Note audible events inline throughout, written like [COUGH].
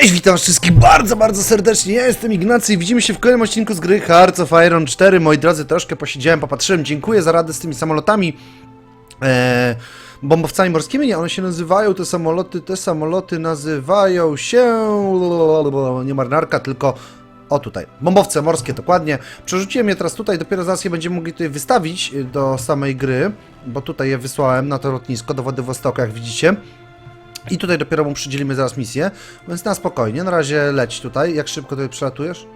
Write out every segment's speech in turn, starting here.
Cześć, witam wszystkich bardzo, bardzo serdecznie. Ja jestem Ignacy i widzimy się w kolejnym odcinku z gry Hearts of Iron 4. Moi drodzy, troszkę posiedziałem, popatrzyłem. Dziękuję za radę z tymi samolotami. E, bombowcami morskimi, nie, one się nazywają, te samoloty, te samoloty nazywają się... Nie marynarka, tylko... O tutaj, bombowce morskie dokładnie. Przerzuciłem je teraz tutaj, dopiero zaraz je będziemy mogli tutaj wystawić y, do samej gry, bo tutaj je wysłałem na to lotnisko do Władywostoku, jak widzicie. I tutaj dopiero mu przydzielimy zaraz misję, więc na spokojnie, na razie leć tutaj. Jak szybko tutaj przelatujesz?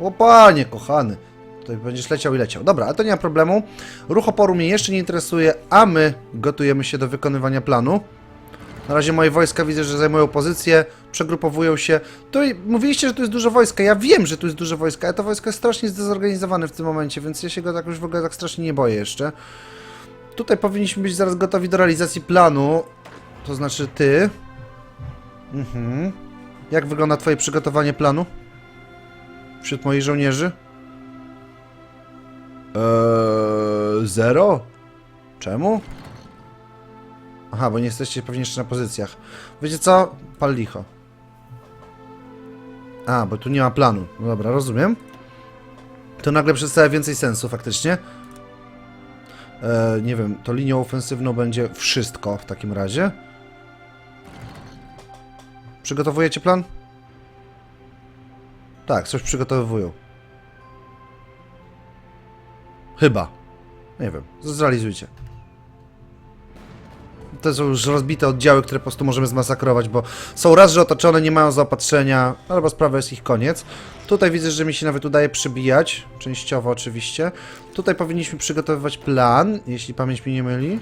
O panie, kochany. Tutaj będziesz leciał i leciał. Dobra, ale to nie ma problemu. Ruch oporu mnie jeszcze nie interesuje, a my gotujemy się do wykonywania planu. Na razie moje wojska widzę, że zajmują pozycję, przegrupowują się. Tutaj mówiliście, że tu jest dużo wojska. Ja wiem, że tu jest dużo wojska, ale to wojsko jest strasznie zdezorganizowane w tym momencie, więc ja się go tak już w ogóle tak strasznie nie boję jeszcze. Tutaj powinniśmy być zaraz gotowi do realizacji planu. To znaczy ty. Mhm. Jak wygląda twoje przygotowanie planu? Wśród moich żołnierzy? Eee, zero? Czemu? Aha, bo nie jesteście pewnie jeszcze na pozycjach. Wiecie co? Pal licho. A, bo tu nie ma planu. No dobra, rozumiem. To nagle przedstawia więcej sensu faktycznie. E, nie wiem, to linią ofensywną będzie wszystko w takim razie. Przygotowujecie plan? Tak, coś przygotowują. Chyba. Nie wiem, zrealizujcie. To są już rozbite oddziały, które po prostu możemy zmasakrować, bo są raz, że otoczone, nie mają zaopatrzenia, albo sprawa jest ich koniec. Tutaj widzę, że mi się nawet udaje przybijać, częściowo oczywiście. Tutaj powinniśmy przygotowywać plan, jeśli pamięć mi nie myli.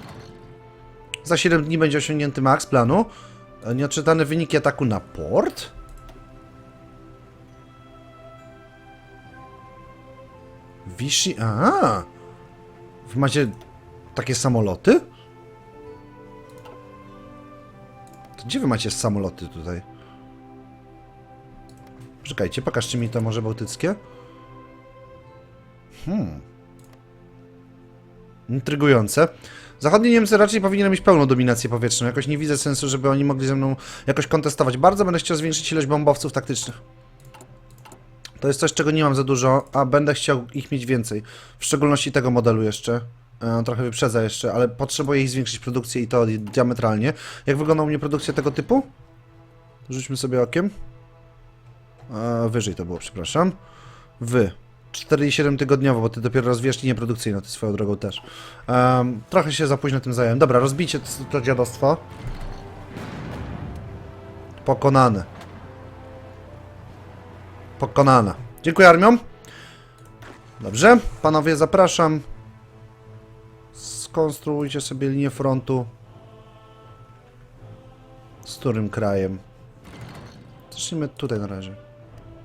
Za 7 dni będzie osiągnięty maks planu. E, Nieodczytane wyniki ataku na port. Vichy... A, Wy macie takie samoloty? To gdzie wy macie samoloty tutaj? Czekajcie, pokażcie mi to Morze Bałtyckie. Hmm. Intrygujące. Zachodnie Niemcy raczej powinny mieć pełną dominację powietrzną. Jakoś nie widzę sensu, żeby oni mogli ze mną jakoś kontestować. Bardzo będę chciał zwiększyć ilość bombowców taktycznych. To jest coś, czego nie mam za dużo, a będę chciał ich mieć więcej. W szczególności tego modelu jeszcze. E, trochę wyprzedza jeszcze, ale potrzebuję ich zwiększyć produkcję i to diametralnie. Jak wygląda u mnie produkcja tego typu? Rzućmy sobie okiem. E, wyżej to było, przepraszam. Wy. 4,7 tygodniowo, bo ty dopiero rozwijasz linię produkcyjną, ty swoją drogą też. Em, trochę się za późno tym zająłem. Dobra, rozbijcie to, to dziadostwo. Pokonane. Pokonana. Dziękuję armią. Dobrze, panowie, zapraszam. Skonstruujcie sobie linię frontu. Z którym krajem? Zacznijmy tutaj na razie.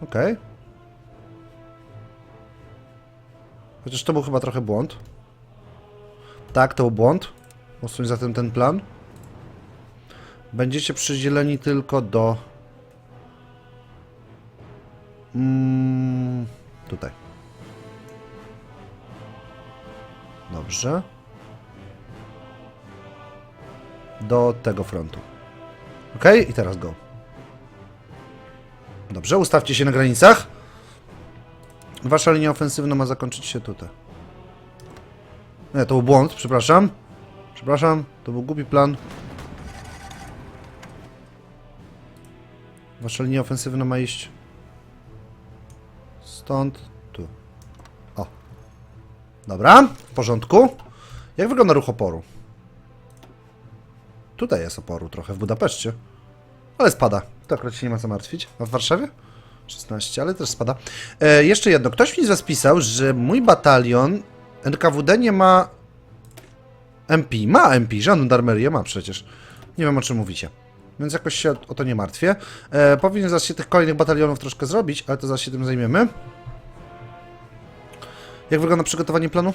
Okej. Chociaż to był chyba trochę błąd. Tak, to był błąd. Usuń zatem ten plan. Będziecie przydzieleni tylko do... Mm, tutaj. Dobrze. Do tego frontu. Ok, i teraz go. Dobrze, ustawcie się na granicach. Wasza linia ofensywna ma zakończyć się tutaj. Nie, to był błąd, przepraszam. Przepraszam, to był głupi plan. Wasza linia ofensywna ma iść stąd, tu. O. Dobra, w porządku. Jak wygląda ruch oporu? Tutaj jest oporu trochę w Budapeszcie. Ale spada. To akurat się nie ma co martwić. A w Warszawie? 16, ale też spada. E, jeszcze jedno. Ktoś mi z was pisał, że mój batalion NKWD nie ma MP. Ma MP, żandarmerię ma przecież. Nie wiem o czym mówicie. Więc jakoś się o to nie martwię. E, powinien się tych kolejnych batalionów troszkę zrobić, ale to zaraz się tym zajmiemy. Jak wygląda przygotowanie planu?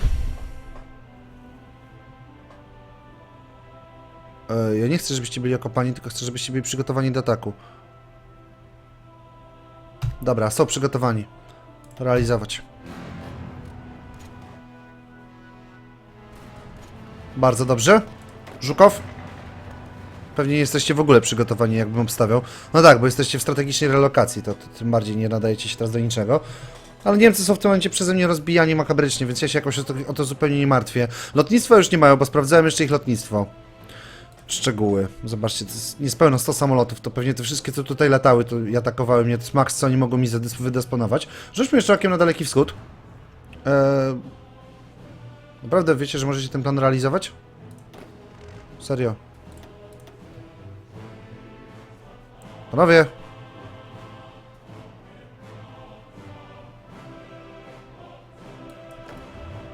E, ja nie chcę, żebyście byli okopani, tylko chcę, żebyście byli przygotowani do ataku. Dobra, są przygotowani. Realizować. Bardzo dobrze. Żukow. Pewnie nie jesteście w ogóle przygotowani, jakbym obstawiał. No tak, bo jesteście w strategicznej relokacji, to, to tym bardziej nie nadajecie się teraz do niczego. Ale Niemcy są w tym momencie przeze mnie rozbijani makabrycznie, więc ja się jakoś o to, o to zupełnie nie martwię. Lotnictwa już nie mają, bo sprawdzałem jeszcze ich lotnictwo. Szczegóły. Zobaczcie, to jest niespełna 100 samolotów, to pewnie te wszystkie, co tutaj latały, to i atakowały mnie, to jest maks, co oni mogą mi wydysponować. Rzućmy jeszcze okiem na Daleki Wschód. Eee... Naprawdę wiecie, że możecie ten plan realizować? Serio. Panowie!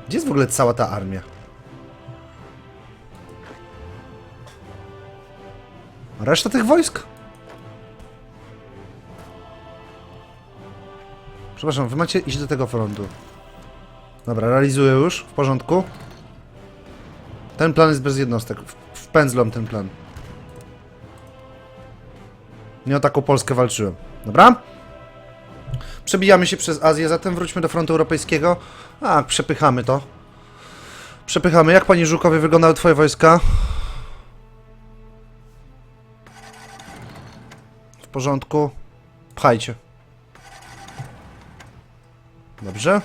Gdzie jest w ogóle cała ta armia? Reszta tych wojsk? Przepraszam, wy macie iść do tego frontu. Dobra, realizuję już, w porządku. Ten plan jest bez jednostek. W- Wpędzlom ten plan. Nie o taką Polskę walczyłem. Dobra? Przebijamy się przez Azję, zatem wróćmy do frontu europejskiego. A, przepychamy to. Przepychamy. Jak panie Żukowie wyglądały twoje wojska? Porządku. Pchajcie. Dobrze.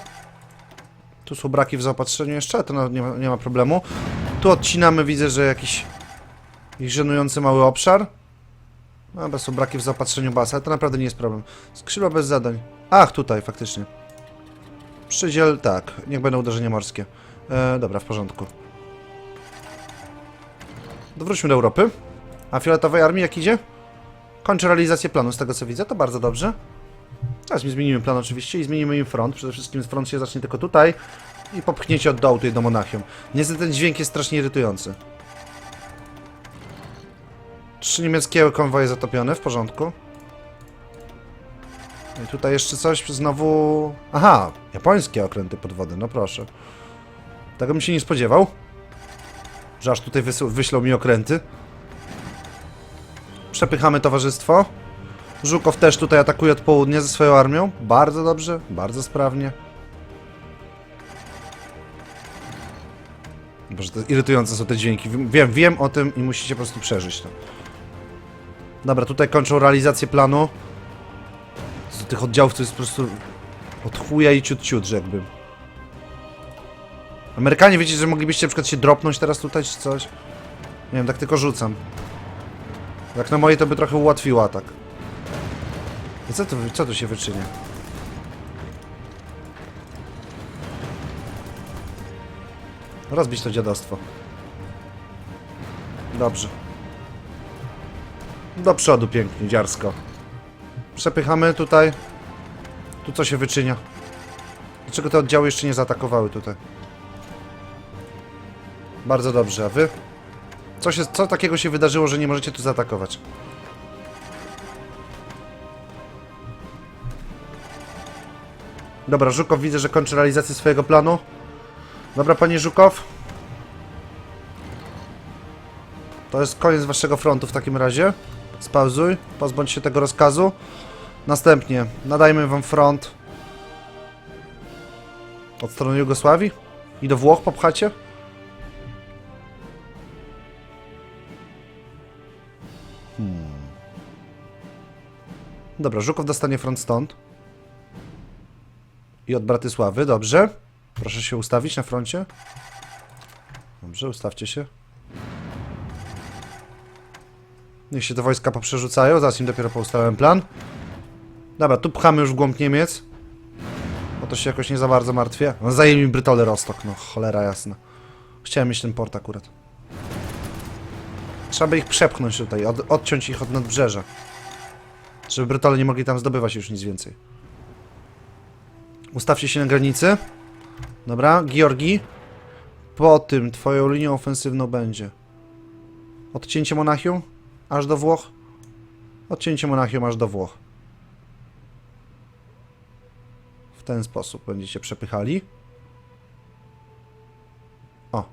Tu są braki w zaopatrzeniu jeszcze, to nie ma, nie ma problemu. Tu odcinamy, widzę, że jakiś, jakiś żenujący mały obszar. No, bez są braki w zaopatrzeniu basa, to naprawdę nie jest problem. Skrzydła bez zadań. Ach, tutaj, faktycznie. Przydziel, tak, niech będą uderzenia morskie. E, dobra, w porządku. Dowróćmy do Europy. A fioletowej armii jak idzie? Kończy realizację planu, z tego co widzę, to bardzo dobrze. Teraz mi zmienimy plan oczywiście i zmienimy im front. Przede wszystkim front się zacznie tylko tutaj i popchniecie od dołu tutaj do Monachium. Niestety ten dźwięk jest strasznie irytujący. Trzy niemieckie konwoje zatopione, w porządku. I tutaj jeszcze coś, znowu... Aha, japońskie okręty pod wodę, no proszę. Tego bym się nie spodziewał. Że aż tutaj wyślą mi okręty. Przepychamy towarzystwo. Żukow też tutaj atakuje od południa ze swoją armią. Bardzo dobrze, bardzo sprawnie. Boże, to irytujące są te dźwięki. Wiem, wiem o tym i musicie po prostu przeżyć to. Dobra, tutaj kończą realizację planu. Z tych oddziałów to jest po prostu od chuja i ciut ciut, rzekłbym. Amerykanie, wiecie, że moglibyście na przykład się dropnąć teraz tutaj, czy coś? Nie wiem, tak tylko rzucam. Jak na moje to by trochę ułatwiło atak. I co tu, co tu się wyczynia? Rozbić to dziadostwo. Dobrze. Do przodu pięknie, dziarsko. Przepychamy tutaj. Tu co się wyczynia? Dlaczego te oddziały jeszcze nie zaatakowały tutaj? Bardzo dobrze, a wy? Co, się, co takiego się wydarzyło, że nie możecie tu zaatakować? Dobra, Żukow widzę, że kończy realizację swojego planu. Dobra, panie Żukow. To jest koniec waszego frontu w takim razie. Spauzuj, pozbądź się tego rozkazu. Następnie nadajmy wam front od strony Jugosławii i do Włoch popchacie. Dobra, Żukow dostanie front stąd. I od Bratysławy, dobrze. Proszę się ustawić na froncie. Dobrze, ustawcie się. Niech się te wojska poprzerzucają, zaraz im dopiero poustalałem plan. Dobra, tu pchamy już w głąb Niemiec. Bo to się jakoś nie za bardzo martwię. No, zajmij mi Brytole Rostok, no cholera jasna. Chciałem mieć ten port akurat. Trzeba by ich przepchnąć tutaj, od, odciąć ich od nadbrzeża. Żeby Brytole nie mogli tam zdobywać już nic więcej. Ustawcie się na granicy. Dobra, Georgii. Po tym twoją linią ofensywną będzie odcięcie Monachium aż do Włoch. Odcięcie Monachium aż do Włoch. W ten sposób będziecie przepychali. O.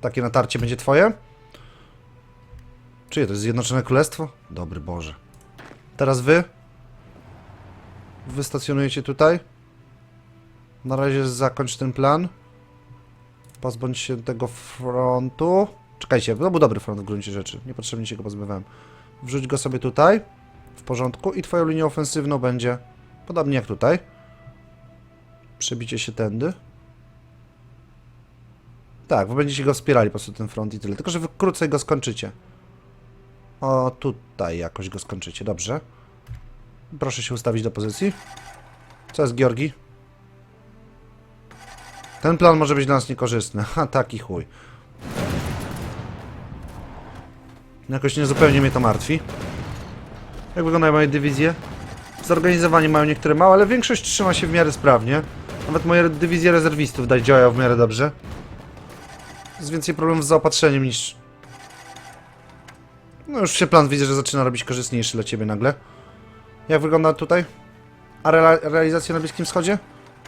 Takie natarcie będzie twoje. Czyje to jest Zjednoczone Królestwo? Dobry Boże. Teraz wy. Wy stacjonujecie tutaj. Na razie zakończ ten plan. Pozbądź się tego frontu. Czekajcie, to był dobry front w gruncie rzeczy. Niepotrzebnie się go pozbywałem. Wrzuć go sobie tutaj. W porządku. I twoją linią ofensywną będzie podobnie jak tutaj. Przebicie się tędy. Tak, wy będziecie go wspierali po prostu ten front i tyle. Tylko, że wy krócej go skończycie. O, tutaj jakoś go skończycie. Dobrze. Proszę się ustawić do pozycji. Co jest Georgi? Ten plan może być dla nas niekorzystny. Ha, taki chuj. Jakoś niezupełnie mnie to martwi. Jak wyglądają moje dywizje? Zorganizowanie mają niektóre małe, ale większość trzyma się w miarę sprawnie. Nawet moje dywizje rezerwistów działają w miarę dobrze. Jest więcej problemów z zaopatrzeniem niż... No już się plan widzę, że zaczyna robić korzystniejszy dla ciebie nagle. Jak wygląda tutaj? A rela- realizacja na Bliskim Wschodzie?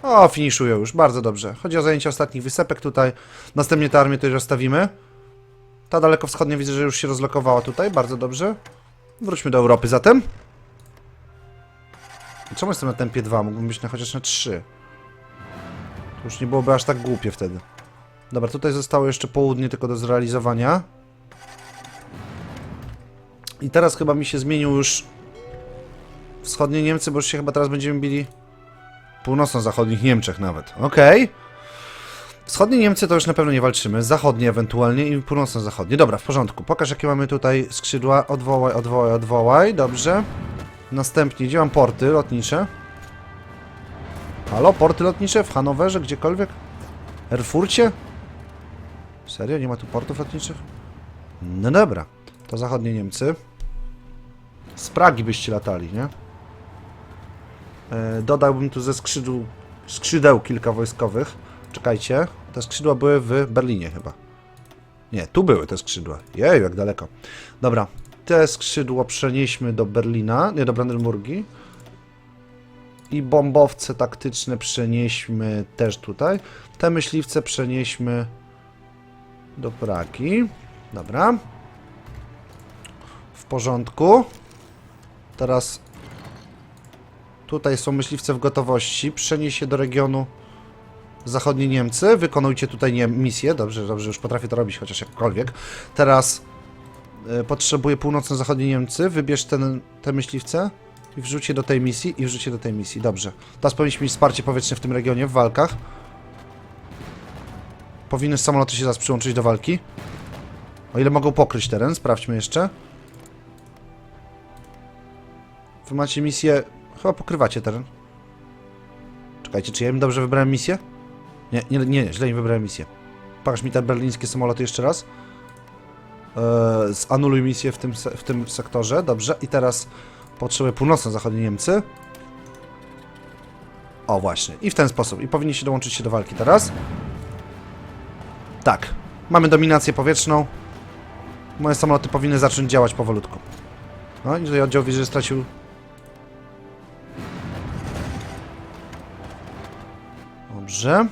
O, finiszują już, bardzo dobrze. Chodzi o zajęcie ostatnich wysepek tutaj. Następnie tę armię tutaj rozstawimy. Ta dalekowschodnia widzę, że już się rozlokowała tutaj, bardzo dobrze. Wróćmy do Europy zatem. Czemu jestem na tempie 2? Mógłbym być na chociaż na 3. To już nie byłoby aż tak głupie wtedy. Dobra, tutaj zostało jeszcze południe tylko do zrealizowania. I teraz chyba mi się zmienił już wschodnie Niemcy, bo już się chyba teraz będziemy bili północno-zachodnich Niemczech nawet. Okej. Wschodnie Niemcy to już na pewno nie walczymy, zachodnie ewentualnie i północno-zachodnie. Dobra, w porządku. Pokaż jakie mamy tutaj skrzydła. Odwołaj, odwołaj, odwołaj. Dobrze. Następnie, gdzie mam porty lotnicze? Halo, porty lotnicze w Hanowerze, gdziekolwiek? Erfurcie? Serio? Nie ma tu portów lotniczych? No dobra. To zachodnie Niemcy. Z Pragi byście latali, nie? E, dodałbym tu ze skrzydł, skrzydeł kilka wojskowych. Czekajcie. Te skrzydła były w Berlinie chyba. Nie, tu były te skrzydła. Jej, jak daleko. Dobra. Te skrzydło przenieśmy do Berlina, nie do Brandenburgii. I bombowce taktyczne przenieśmy też tutaj. Te myśliwce przenieśmy do Pragi. Dobra. W porządku. Teraz tutaj są myśliwce w gotowości. Przenieś się do regionu zachodnie Niemcy. Wykonujcie tutaj nie misję. Dobrze, dobrze, już potrafię to robić, chociaż jakkolwiek. Teraz y, potrzebuję północno-zachodnie Niemcy. Wybierz ten, te myśliwce i wrzuć do tej misji i wrzuć do tej misji. Dobrze. Teraz powinniśmy mieć wsparcie powietrzne w tym regionie, w walkach. Powinny samoloty się zaraz przyłączyć do walki. O ile mogą pokryć teren, sprawdźmy jeszcze. Macie misję... Chyba pokrywacie teren. Czekajcie, czy ja im dobrze wybrałem misję? Nie, nie, nie, źle im wybrałem misję. Pokaż mi te berlińskie samoloty jeszcze raz. Eee, zanuluj misję w tym, w tym sektorze, dobrze. I teraz potrzebuję północno-zachodnie Niemcy. O, właśnie. I w ten sposób. I powinniście dołączyć się do walki teraz. Tak. Mamy dominację powietrzną. Moje samoloty powinny zacząć działać powolutku. No i tutaj oddział że stracił... Dobrze.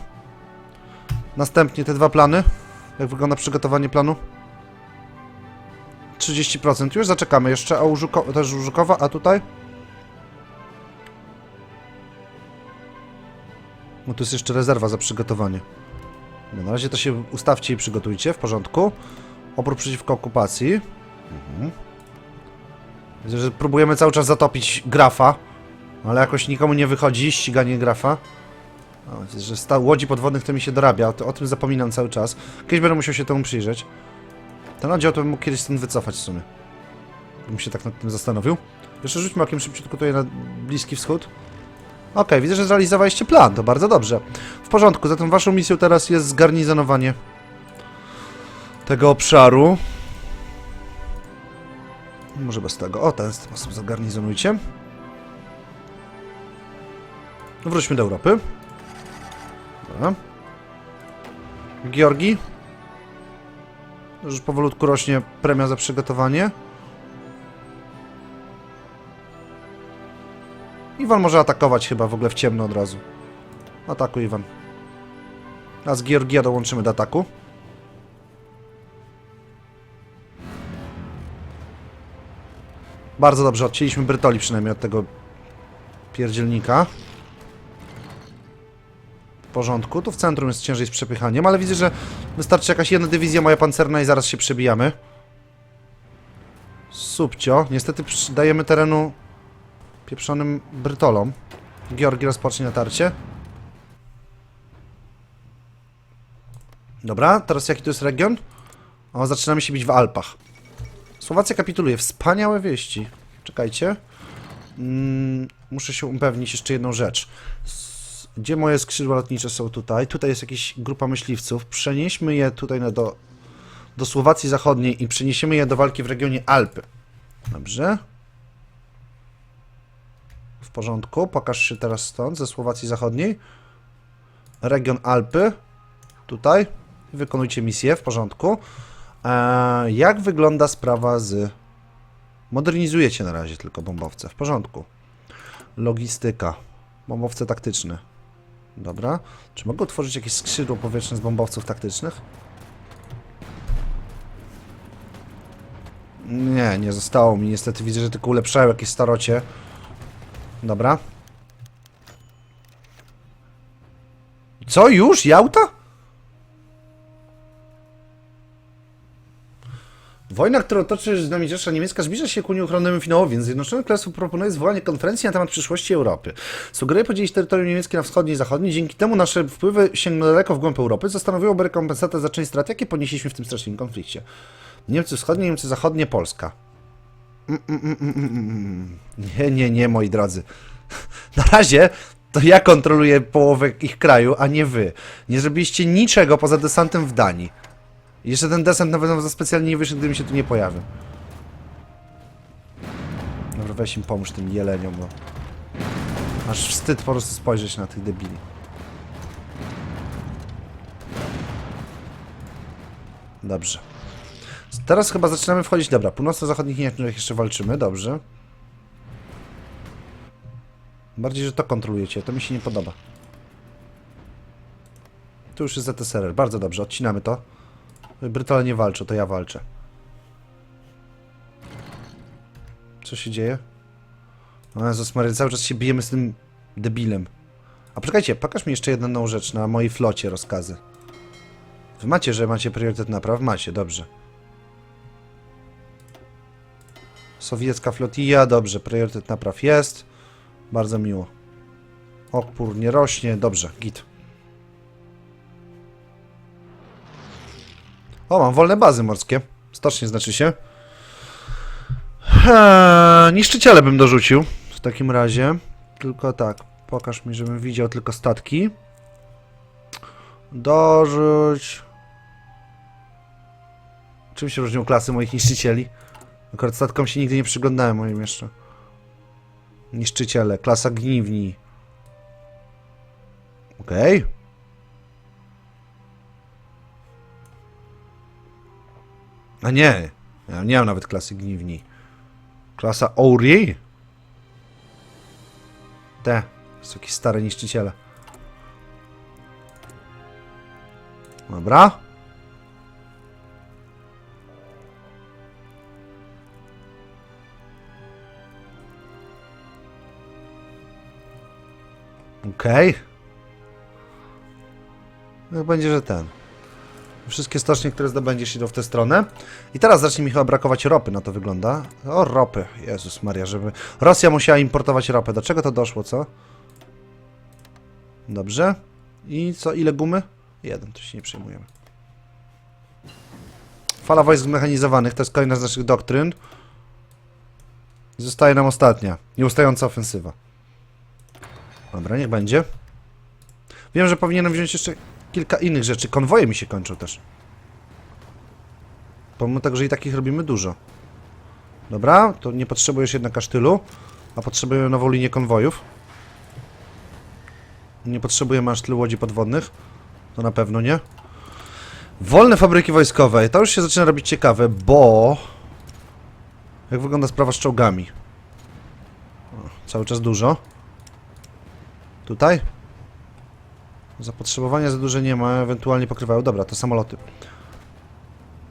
Następnie te dwa plany. Jak wygląda przygotowanie planu? 30%. Już zaczekamy jeszcze. A u Żuko też u Żukowa, a tutaj? No tu jest jeszcze rezerwa za przygotowanie. No, na razie to się ustawcie i przygotujcie, w porządku. Opór przeciwko okupacji. Mhm. Widzę, że próbujemy cały czas zatopić grafa, ale jakoś nikomu nie wychodzi ściganie grafa. O, że sta łodzi podwodnych to mi się dorabia, o, o tym zapominam cały czas. Kiedyś będę musiał się temu przyjrzeć. Ten oddział to bym mógł kiedyś stąd wycofać w sumie. Bym się tak nad tym zastanowił. Jeszcze rzućmy okiem szybciutko tutaj na Bliski Wschód. Okej, widzę, że zrealizowaliście plan, to bardzo dobrze. W porządku, zatem waszą misją teraz jest zgarnizonowanie tego obszaru. Może bez tego. O, ten sposób zagarnizonujcie. Wróćmy do Europy. Dobra. Georgii. Już powolutku rośnie premia za przygotowanie. Iwan może atakować chyba w ogóle w ciemno od razu. Atakuj Iwan. A z Georgia dołączymy do ataku. Bardzo dobrze, odcięliśmy Brytoli przynajmniej od tego pierdzielnika. Porządku. Tu w centrum jest ciężej z przepychaniem, ale widzę, że wystarczy jakaś jedna dywizja moja pancerna i zaraz się przebijamy. Subcio. Niestety dajemy terenu pieprzonym brytolom. Georgi rozpocznie natarcie. Dobra, teraz jaki to jest region? O, zaczynamy się bić w Alpach. Słowacja kapituluje. Wspaniałe wieści. Czekajcie. Mm, muszę się upewnić jeszcze jedną rzecz. Gdzie moje skrzydła lotnicze są tutaj? Tutaj jest jakaś grupa myśliwców. Przenieśmy je tutaj na do, do Słowacji Zachodniej i przeniesiemy je do walki w regionie Alpy. Dobrze. W porządku. Pokaż się teraz stąd, ze Słowacji Zachodniej. Region Alpy. Tutaj. Wykonujcie misję, w porządku. Eee, jak wygląda sprawa z... Modernizujecie na razie tylko bombowce, w porządku. Logistyka. Bombowce taktyczne. Dobra. Czy mogę utworzyć jakieś skrzydło powietrzne z bombowców taktycznych? Nie, nie zostało mi. Niestety widzę, że tylko ulepszają jakieś starocie. Dobra. Co, już? Jałta? Wojna, którą toczy z nami Rzesza Niemiecka, zbliża się ku nieuchronnemu finałowi, więc Zjednoczone Królestwo proponuje zwołanie konferencji na temat przyszłości Europy. Sugeruje podzielić terytorium niemieckie na wschodnie i zachodnie. Dzięki temu nasze wpływy sięgną daleko w głąb Europy, co stanowiłoby rekompensatę za część strat, jakie ponieśliśmy w tym straszliwym konflikcie. Niemcy wschodnie, Niemcy zachodnie, Polska. Mm, mm, mm. Nie, nie, nie, moi drodzy. [LAUGHS] Na razie to ja kontroluję połowę ich kraju, a nie wy. Nie zrobiliście niczego poza desantem w Danii. Jeszcze ten desant nawet za specjalnie nie wyszedł, gdybym się tu nie pojawił. Dobra, weź im pomóż tym jeleniom, bo... Aż wstyd po prostu spojrzeć na tych debili. Dobrze. Teraz chyba zaczynamy wchodzić. Dobra, północno-zachodnich Niemczech jeszcze walczymy, dobrze. Bardziej, że to kontrolujecie, to mi się nie podoba. Tu już jest ZSRR, bardzo dobrze, odcinamy to. Brytole nie walczą, to ja walczę. Co się dzieje? O Jezus Maria, cały czas się bijemy z tym debilem. A poczekajcie, pokaż mi jeszcze jedną rzecz na mojej flocie rozkazy. Wy macie, że macie priorytet napraw? Macie, dobrze. Sowiecka flotilla, dobrze, priorytet napraw jest. Bardzo miło. Opór nie rośnie, dobrze, git. O, mam wolne bazy morskie. Stocznie znaczy się. Eee, niszczyciele bym dorzucił. W takim razie. Tylko tak. Pokaż mi, żebym widział tylko statki. Dorzuć. Czym się różnią klasy moich niszczycieli? Akurat statkom się nigdy nie przyglądałem moim jeszcze. Niszczyciele. Klasa gniwni. Okej. A nie. Ja nie mam nawet klasy gniwni. Klasa Ori? Te. Jakieś stare niszczyciele. Dobra. Okej. No będzie, że ten. Wszystkie stocznie, które zdobędziesz idą w tę stronę. I teraz zacznie mi chyba brakować ropy, na to wygląda. O, ropy. Jezus Maria, żeby... Rosja musiała importować ropę. Do czego to doszło, co? Dobrze. I co, ile gumy? Jeden, to się nie przejmujemy. Fala wojsk zmechanizowanych, to jest kolejna z naszych doktryn. Zostaje nam ostatnia. Nieustająca ofensywa. Dobra, niech będzie. Wiem, że powinienem wziąć jeszcze kilka innych rzeczy. Konwoje mi się kończą też. Pomimo tego, że i takich robimy dużo. Dobra, to nie potrzebujesz jednak aż tylu, a potrzebujemy nową linię konwojów. Nie potrzebujemy aż tylu łodzi podwodnych. To na pewno nie. Wolne fabryki wojskowe. To już się zaczyna robić ciekawe, bo... Jak wygląda sprawa z czołgami? O, cały czas dużo. Tutaj? Zapotrzebowania za duże nie ma, ewentualnie pokrywają. Dobra, to samoloty.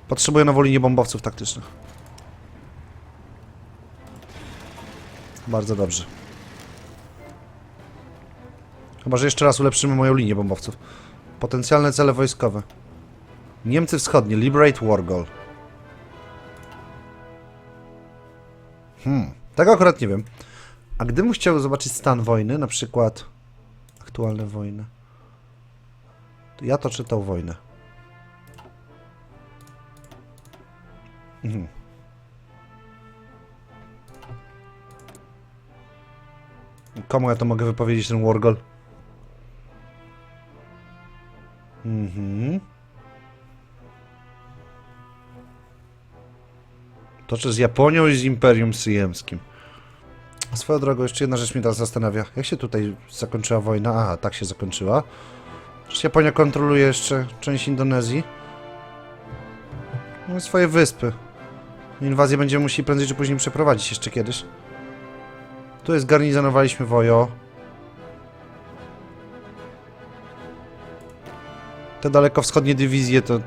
Potrzebuję nową linię bombowców taktycznych. Bardzo dobrze. Chyba, że jeszcze raz ulepszymy moją linię bombowców. Potencjalne cele wojskowe. Niemcy Wschodnie, Liberate Wargol. Hmm, tego akurat nie wiem. A gdybym chciał zobaczyć stan wojny, na przykład aktualne wojny, ja to czytał wojnę. Mhm. Komu ja to mogę wypowiedzieć, ten Wargol? Mhm. Toczy z Japonią i z Imperium Syjemskim. Swoją drogą, jeszcze jedna rzecz mnie teraz zastanawia. Jak się tutaj zakończyła wojna? Aha, tak się zakończyła. Przecież Japonia kontroluje jeszcze część Indonezji. No i swoje wyspy. Inwazję będziemy musieli prędzej czy później przeprowadzić jeszcze kiedyś. Tu jest garnizonowaliśmy Wojo. Te daleko wschodnie dywizje to...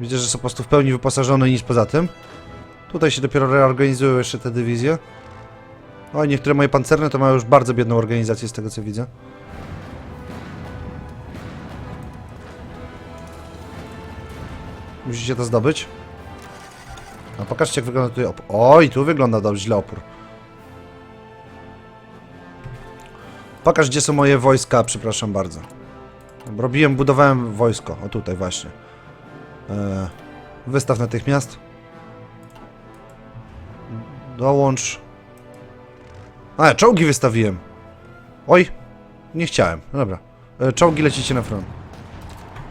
Widzę, że są po prostu w pełni wyposażone i nic poza tym. Tutaj się dopiero reorganizują jeszcze te dywizje. Oj, niektóre moje pancerne to mają już bardzo biedną organizację z tego co widzę. Musicie to zdobyć. A pokażcie jak wygląda tutaj opór. Oj, tu wygląda dobrze źle opór. Pokaż gdzie są moje wojska, przepraszam bardzo. Robiłem, budowałem wojsko. O tutaj właśnie. E, wystaw natychmiast. Dołącz. A, czołgi wystawiłem. Oj, nie chciałem. Dobra. E, czołgi lecicie na front.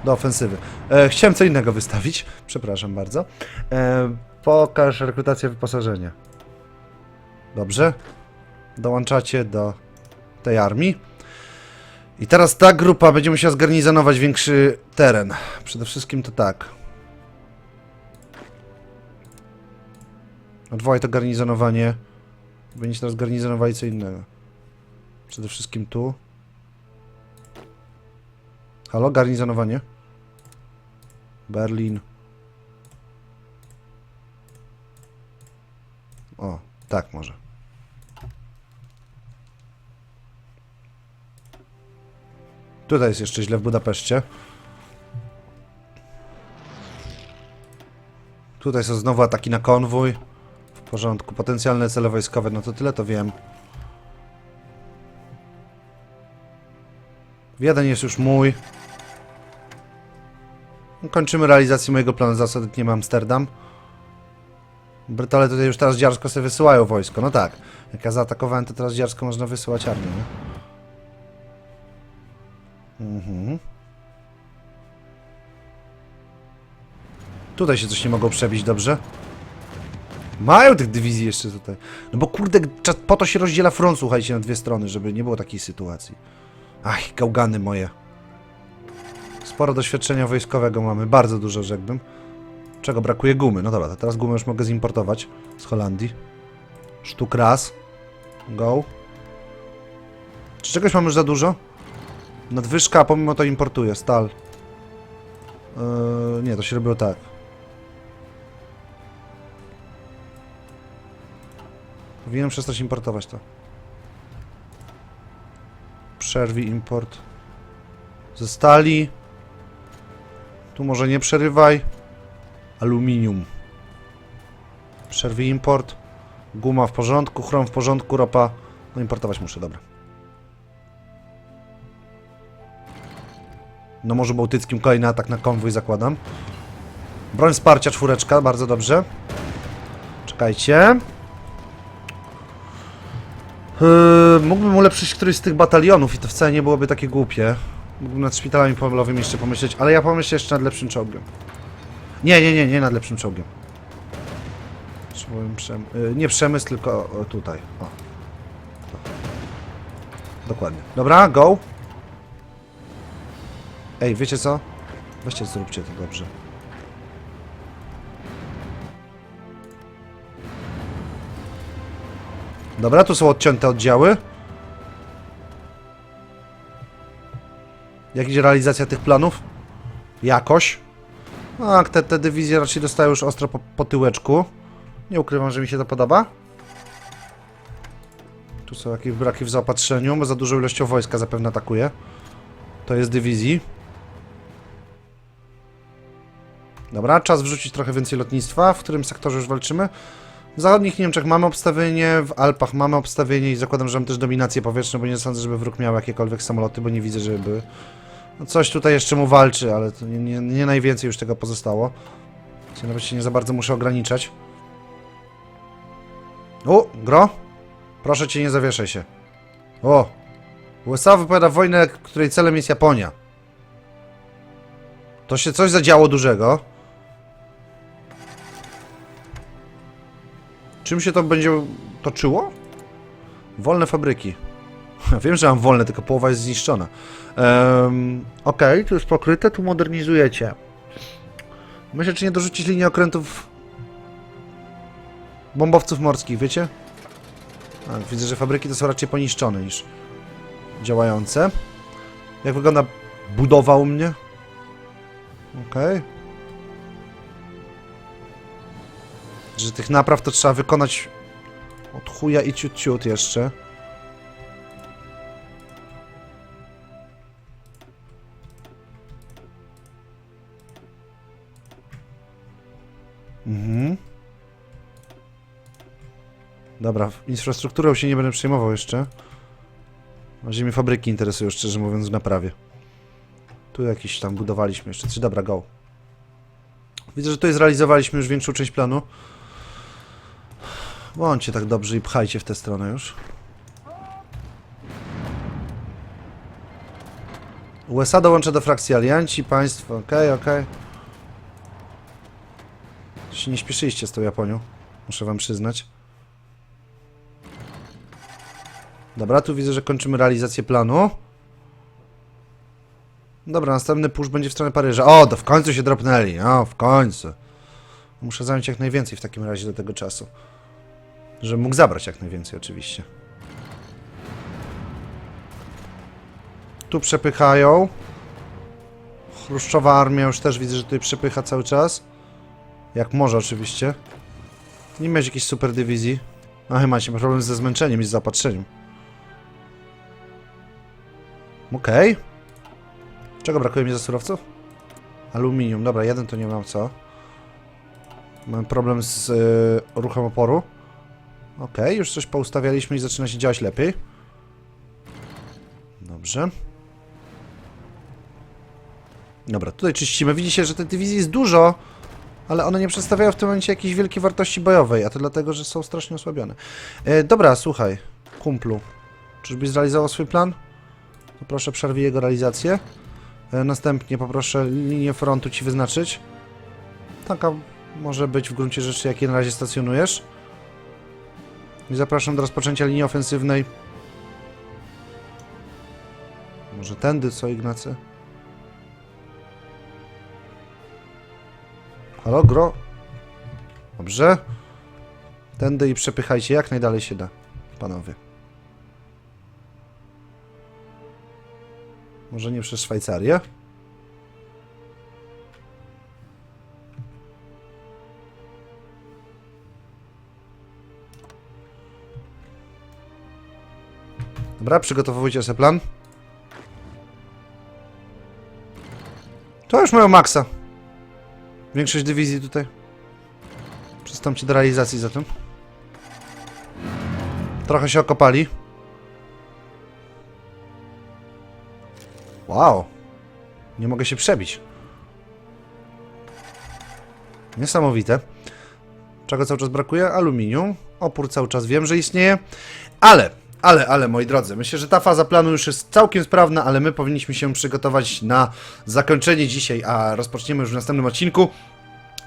Do ofensywy. E, chciałem co innego wystawić. Przepraszam bardzo. E, pokaż rekrutację wyposażenia. Dobrze. Dołączacie do tej armii. I teraz ta grupa będzie musiała zgarnizonować większy teren. Przede wszystkim to tak. Odwołaj to garnizonowanie. Będzie teraz garnizonowali co innego. Przede wszystkim tu. Halo, garnizonowanie? Berlin. O, tak może. Tutaj jest jeszcze źle w Budapeszcie. Tutaj są znowu ataki na konwój. W porządku. Potencjalne cele wojskowe, no to tyle to wiem. Wiedeń jest już mój. Kończymy realizację mojego planu zasad nie mam Amsterdam. Brytole tutaj już teraz dziarsko sobie wysyłają wojsko. No tak. Jak ja zaatakowałem, to teraz dziarsko można wysyłać armię, nie? Mhm. Tutaj się coś nie mogą przebić, dobrze? Mają tych dywizji jeszcze tutaj. No bo kurde, po to się rozdziela front, słuchajcie, na dwie strony, żeby nie było takiej sytuacji. Ach, gałgany moje. Sporo doświadczenia wojskowego mamy, bardzo dużo, rzekłbym. Czego brakuje gumy? No dobra, to teraz gumę już mogę zimportować z Holandii. Sztuk raz. Go. Czy czegoś mamy już za dużo? Nadwyżka, pomimo to importuję. Stal. Yy, nie, to się robiło tak. Powinienem przestać importować to. Przerwij import. Ze stali. Tu może nie przerywaj. Aluminium. Przerwij import. Guma w porządku, chrom w porządku, ropa. No importować muszę, dobra. Na Morzu Bałtyckim kolejny atak na konwój zakładam. Broń wsparcia czwóreczka, bardzo dobrze. Czekajcie. Yy, mógłbym ulepszyć któryś z tych batalionów i to wcale nie byłoby takie głupie. Mógłbym nad szpitalami polowymi jeszcze pomyśleć, ale ja pomyślę jeszcze nad lepszym czołgiem. Nie, nie, nie, nie nad lepszym czołgiem. Przem... yy, nie przemysł, tylko tutaj. O. Dokładnie. Dobra, go. Ej, wiecie co? Weźcie, zróbcie to dobrze. Dobra, tu są odcięte oddziały. Jak idzie realizacja tych planów? Jakoś. Tak, te, te dywizje raczej dostają już ostro po, po tyłeczku. Nie ukrywam, że mi się to podoba. Tu są jakieś braki w zaopatrzeniu, bo za dużą ilością wojska zapewne atakuje. To jest dywizji. Dobra, czas wrzucić trochę więcej lotnictwa. W którym sektorze już walczymy? W zachodnich Niemczech mamy obstawienie, w Alpach mamy obstawienie i zakładam, że mamy też dominację powietrzną, bo nie sądzę, żeby wróg miał jakiekolwiek samoloty, bo nie widzę, żeby. No coś tutaj jeszcze mu walczy, ale to nie, nie, nie najwięcej już tego pozostało. Czyli nawet się nie za bardzo muszę ograniczać. O, gro? Proszę cię, nie zawieszaj się. O! USA wypowiada wojnę, której celem jest Japonia. To się coś zadziało dużego. Czym się to będzie toczyło? Wolne fabryki. [LAUGHS] Wiem, że mam wolne, tylko połowa jest zniszczona. Um, Okej, tu jest pokryte, tu modernizujecie. Myślę, czy nie dorzucić linii okrętów bombowców morskich, wiecie? A, widzę, że fabryki to są raczej poniszczone niż działające. Jak wygląda budowa u mnie? Okej. Że tych napraw to trzeba wykonać od chuja i ciut ciut jeszcze. Dobra, infrastrukturą się nie będę przejmował jeszcze. Bardziej mnie fabryki interesują, szczerze mówiąc, w naprawie. Tu jakiś tam budowaliśmy jeszcze. Czy dobra, go. Widzę, że tutaj zrealizowaliśmy już większą część planu. Bądźcie tak dobrzy i pchajcie w tę stronę już. USA dołącza do frakcji alianci, państwo, okej, okej. Się nie śpieszyliście z tą Japonią, muszę wam przyznać. Dobra, tu widzę, że kończymy realizację planu. Dobra, następny push będzie w stronę Paryża. O, to w końcu się dropnęli. O, w końcu. Muszę zająć jak najwięcej w takim razie do tego czasu. Żebym mógł zabrać jak najwięcej, oczywiście. Tu przepychają. Chruszczowa armia już też widzę, że tutaj przepycha cały czas. Jak może oczywiście. Nie miałeś jakiejś super dywizji. A chyba macie problem ze zmęczeniem i z zaopatrzeniem. Okej. Czego brakuje mi za surowców? Aluminium. Dobra, jeden to nie mam co. Mam problem z y, ruchem oporu. Okej, już coś poustawialiśmy i zaczyna się działać lepiej. Dobrze. Dobra, tutaj czyścimy. Widzicie, że tej dywizji jest dużo, ale one nie przedstawiają w tym momencie jakiejś wielkiej wartości bojowej, a to dlatego, że są strasznie osłabione. E, dobra, słuchaj, kumplu. Czyżbyś zrealizował swój plan? To proszę przerwij jego realizację. E, następnie poproszę linię frontu ci wyznaczyć. Taka może być w gruncie rzeczy, jakiej na razie stacjonujesz. I zapraszam do rozpoczęcia linii ofensywnej. Może tędy, co Ignacy? Halo, gro? Dobrze. Tędy i przepychajcie jak najdalej się da, panowie. Może nie przez Szwajcarię? Dobra, przygotowujcie sobie plan. To już mają maksa. Większość dywizji tutaj. Przystąpcie do realizacji zatem. Trochę się okopali. Wow. Nie mogę się przebić. Niesamowite. Czego cały czas brakuje? Aluminium. Opór cały czas wiem, że istnieje. Ale, ale, ale, moi drodzy, myślę, że ta faza planu już jest całkiem sprawna, ale my powinniśmy się przygotować na zakończenie dzisiaj, a rozpoczniemy już w następnym odcinku.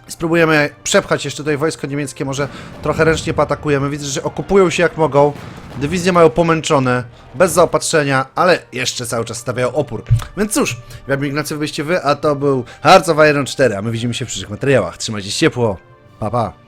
Spróbujemy przepchać jeszcze tutaj wojsko niemieckie, może trochę ręcznie paatakujemy. Widzę, że okupują się jak mogą. Dywizje mają pomęczone, bez zaopatrzenia, ale jeszcze cały czas stawiają opór. Więc cóż, ja bym Ignacy, byście wy, a to był Hearts of Iron 4, a my widzimy się w przyszłych materiałach. Trzymajcie się ciepło, pa pa.